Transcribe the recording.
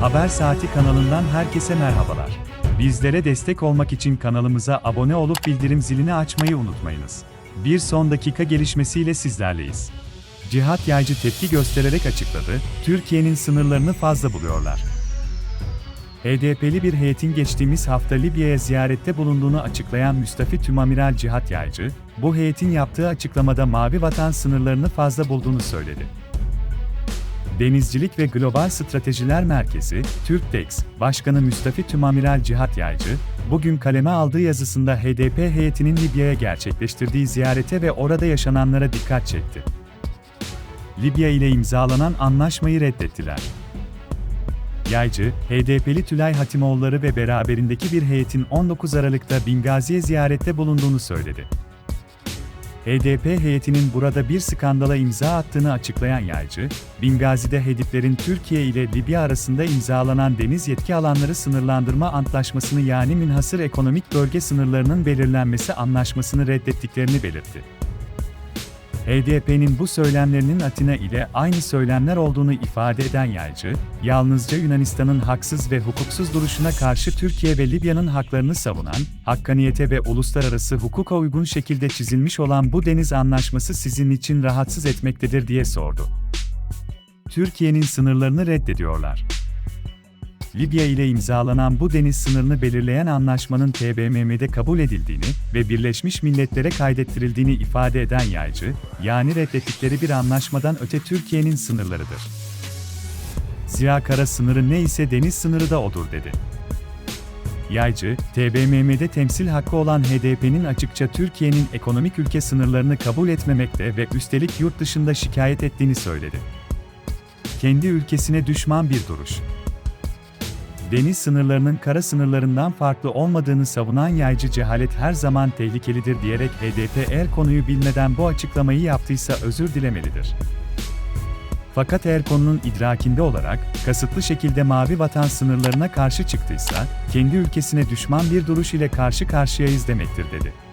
Haber Saati kanalından herkese merhabalar. Bizlere destek olmak için kanalımıza abone olup bildirim zilini açmayı unutmayınız. Bir son dakika gelişmesiyle sizlerleyiz. Cihat Yaycı tepki göstererek açıkladı, Türkiye'nin sınırlarını fazla buluyorlar. HDP'li bir heyetin geçtiğimiz hafta Libya'ya ziyarette bulunduğunu açıklayan Müstafi Tümamiral Cihat Yaycı, bu heyetin yaptığı açıklamada Mavi Vatan sınırlarını fazla bulduğunu söyledi. Denizcilik ve Global Stratejiler Merkezi, TÜRKTEX, Başkanı Müstafi Tümamiral Cihat Yaycı, bugün kaleme aldığı yazısında HDP heyetinin Libya'ya gerçekleştirdiği ziyarete ve orada yaşananlara dikkat çekti. Libya ile imzalanan anlaşmayı reddettiler. Yaycı, HDP'li Tülay Hatimoğulları ve beraberindeki bir heyetin 19 Aralık'ta Bingazi'ye ziyarette bulunduğunu söyledi. HDP heyetinin burada bir skandala imza attığını açıklayan Yaycı, Bingazi'de hedeflerin Türkiye ile Libya arasında imzalanan deniz yetki alanları sınırlandırma antlaşmasını yani münhasır ekonomik bölge sınırlarının belirlenmesi anlaşmasını reddettiklerini belirtti. HDP'nin bu söylemlerinin Atina ile aynı söylemler olduğunu ifade eden Yaycı, yalnızca Yunanistan'ın haksız ve hukuksuz duruşuna karşı Türkiye ve Libya'nın haklarını savunan, hakkaniyete ve uluslararası hukuka uygun şekilde çizilmiş olan bu deniz anlaşması sizin için rahatsız etmektedir diye sordu. Türkiye'nin sınırlarını reddediyorlar. Libya ile imzalanan bu deniz sınırını belirleyen anlaşmanın TBMM'de kabul edildiğini ve Birleşmiş Milletler'e kaydettirildiğini ifade eden Yaycı, yani reddettikleri bir anlaşmadan öte Türkiye'nin sınırlarıdır. Zira kara sınırı ne ise deniz sınırı da odur dedi. Yaycı, TBMM'de temsil hakkı olan HDP'nin açıkça Türkiye'nin ekonomik ülke sınırlarını kabul etmemekte ve üstelik yurt dışında şikayet ettiğini söyledi. Kendi ülkesine düşman bir duruş deniz sınırlarının kara sınırlarından farklı olmadığını savunan yaycı cehalet her zaman tehlikelidir diyerek HDP eğer konuyu bilmeden bu açıklamayı yaptıysa özür dilemelidir. Fakat eğer konunun idrakinde olarak, kasıtlı şekilde mavi vatan sınırlarına karşı çıktıysa, kendi ülkesine düşman bir duruş ile karşı karşıyayız demektir dedi.